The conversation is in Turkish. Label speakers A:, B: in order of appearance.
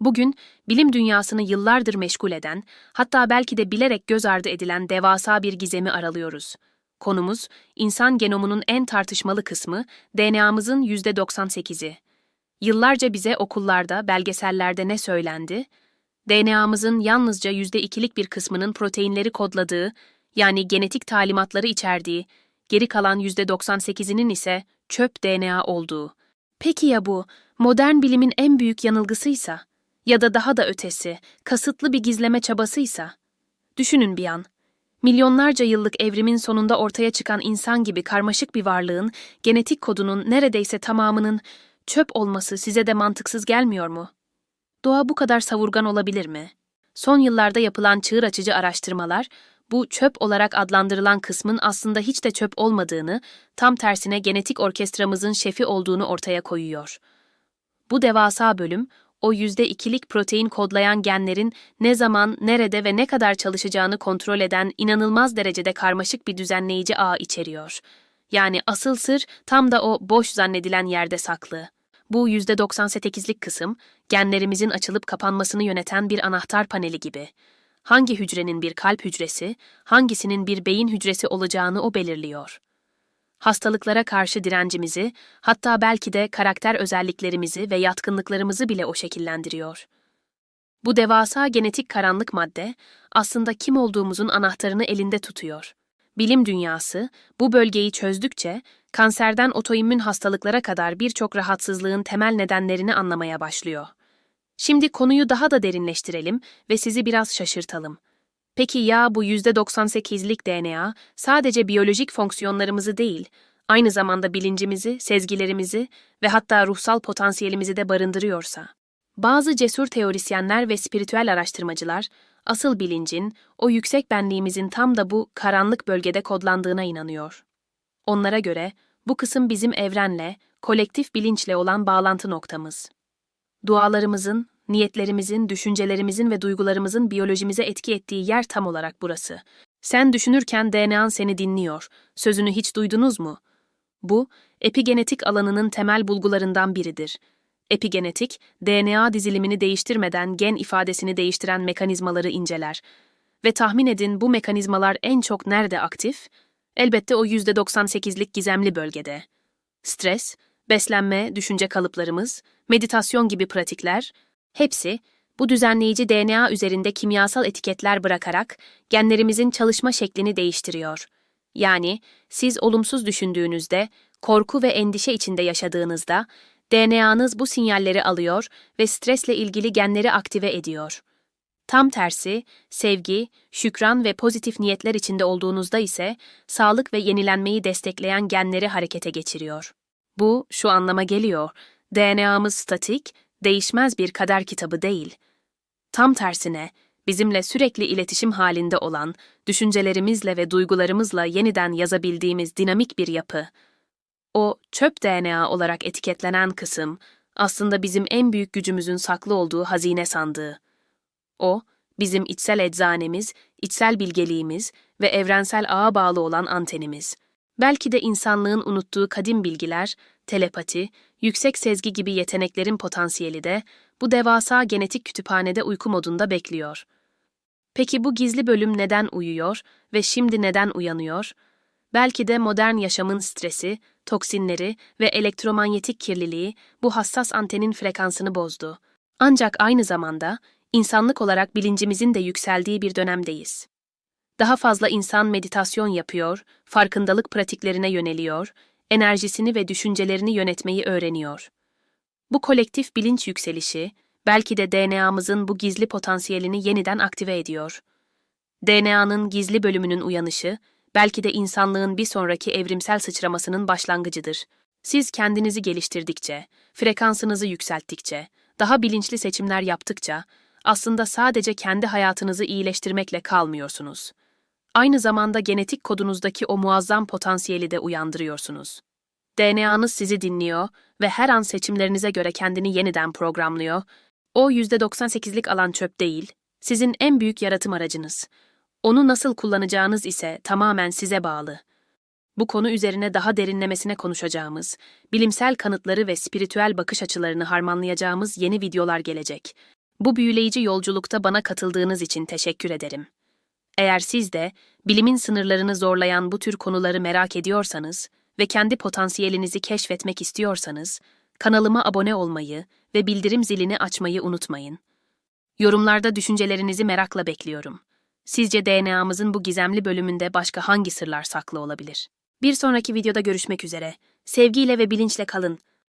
A: Bugün bilim dünyasını yıllardır meşgul eden, hatta belki de bilerek göz ardı edilen devasa bir gizemi aralıyoruz. Konumuz, insan genomunun en tartışmalı kısmı, DNA'mızın %98'i. Yıllarca bize okullarda, belgesellerde ne söylendi? DNA'mızın yalnızca %2'lik bir kısmının proteinleri kodladığı, yani genetik talimatları içerdiği, geri kalan %98'inin ise çöp DNA olduğu. Peki ya bu, modern bilimin en büyük yanılgısıysa? Ya da daha da ötesi, kasıtlı bir gizleme çabasıysa? Düşünün bir an. Milyonlarca yıllık evrimin sonunda ortaya çıkan insan gibi karmaşık bir varlığın, genetik kodunun neredeyse tamamının çöp olması size de mantıksız gelmiyor mu? Doğa bu kadar savurgan olabilir mi? Son yıllarda yapılan çığır açıcı araştırmalar, bu çöp olarak adlandırılan kısmın aslında hiç de çöp olmadığını, tam tersine genetik orkestramızın şefi olduğunu ortaya koyuyor. Bu devasa bölüm, o yüzde ikilik protein kodlayan genlerin ne zaman, nerede ve ne kadar çalışacağını kontrol eden inanılmaz derecede karmaşık bir düzenleyici ağ içeriyor. Yani asıl sır tam da o boş zannedilen yerde saklı. Bu %98'lik kısım, genlerimizin açılıp kapanmasını yöneten bir anahtar paneli gibi. Hangi hücrenin bir kalp hücresi, hangisinin bir beyin hücresi olacağını o belirliyor. Hastalıklara karşı direncimizi, hatta belki de karakter özelliklerimizi ve yatkınlıklarımızı bile o şekillendiriyor. Bu devasa genetik karanlık madde, aslında kim olduğumuzun anahtarını elinde tutuyor. Bilim dünyası, bu bölgeyi çözdükçe, kanserden otoimmün hastalıklara kadar birçok rahatsızlığın temel nedenlerini anlamaya başlıyor. Şimdi konuyu daha da derinleştirelim ve sizi biraz şaşırtalım. Peki ya bu %98'lik DNA sadece biyolojik fonksiyonlarımızı değil, aynı zamanda bilincimizi, sezgilerimizi ve hatta ruhsal potansiyelimizi de barındırıyorsa? Bazı cesur teorisyenler ve spiritüel araştırmacılar, asıl bilincin, o yüksek benliğimizin tam da bu karanlık bölgede kodlandığına inanıyor. Onlara göre bu kısım bizim evrenle, kolektif bilinçle olan bağlantı noktamız. Dualarımızın, niyetlerimizin, düşüncelerimizin ve duygularımızın biyolojimize etki ettiği yer tam olarak burası. Sen düşünürken DNA'n seni dinliyor. Sözünü hiç duydunuz mu? Bu, epigenetik alanının temel bulgularından biridir. Epigenetik, DNA dizilimini değiştirmeden gen ifadesini değiştiren mekanizmaları inceler. Ve tahmin edin bu mekanizmalar en çok nerede aktif? Elbette o %98'lik gizemli bölgede. Stres, beslenme, düşünce kalıplarımız, meditasyon gibi pratikler, hepsi bu düzenleyici DNA üzerinde kimyasal etiketler bırakarak genlerimizin çalışma şeklini değiştiriyor. Yani siz olumsuz düşündüğünüzde, korku ve endişe içinde yaşadığınızda DNA'nız bu sinyalleri alıyor ve stresle ilgili genleri aktive ediyor. Tam tersi, sevgi, şükran ve pozitif niyetler içinde olduğunuzda ise sağlık ve yenilenmeyi destekleyen genleri harekete geçiriyor. Bu şu anlama geliyor. DNA'mız statik, değişmez bir kader kitabı değil. Tam tersine, bizimle sürekli iletişim halinde olan, düşüncelerimizle ve duygularımızla yeniden yazabildiğimiz dinamik bir yapı. O çöp DNA olarak etiketlenen kısım, aslında bizim en büyük gücümüzün saklı olduğu hazine sandığı. O, bizim içsel eczanemiz, içsel bilgeliğimiz ve evrensel ağa bağlı olan antenimiz. Belki de insanlığın unuttuğu kadim bilgiler, telepati, yüksek sezgi gibi yeteneklerin potansiyeli de bu devasa genetik kütüphanede uyku modunda bekliyor. Peki bu gizli bölüm neden uyuyor ve şimdi neden uyanıyor? Belki de modern yaşamın stresi, toksinleri ve elektromanyetik kirliliği bu hassas antenin frekansını bozdu. Ancak aynı zamanda insanlık olarak bilincimizin de yükseldiği bir dönemdeyiz. Daha fazla insan meditasyon yapıyor, farkındalık pratiklerine yöneliyor, enerjisini ve düşüncelerini yönetmeyi öğreniyor. Bu kolektif bilinç yükselişi, belki de DNA'mızın bu gizli potansiyelini yeniden aktive ediyor. DNA'nın gizli bölümünün uyanışı, belki de insanlığın bir sonraki evrimsel sıçramasının başlangıcıdır. Siz kendinizi geliştirdikçe, frekansınızı yükselttikçe, daha bilinçli seçimler yaptıkça, aslında sadece kendi hayatınızı iyileştirmekle kalmıyorsunuz. Aynı zamanda genetik kodunuzdaki o muazzam potansiyeli de uyandırıyorsunuz. DNA'nız sizi dinliyor ve her an seçimlerinize göre kendini yeniden programlıyor. O %98'lik alan çöp değil, sizin en büyük yaratım aracınız. Onu nasıl kullanacağınız ise tamamen size bağlı. Bu konu üzerine daha derinlemesine konuşacağımız, bilimsel kanıtları ve spiritüel bakış açılarını harmanlayacağımız yeni videolar gelecek. Bu büyüleyici yolculukta bana katıldığınız için teşekkür ederim. Eğer siz de bilimin sınırlarını zorlayan bu tür konuları merak ediyorsanız ve kendi potansiyelinizi keşfetmek istiyorsanız, kanalıma abone olmayı ve bildirim zilini açmayı unutmayın. Yorumlarda düşüncelerinizi merakla bekliyorum. Sizce DNA'mızın bu gizemli bölümünde başka hangi sırlar saklı olabilir? Bir sonraki videoda görüşmek üzere. Sevgiyle ve bilinçle kalın.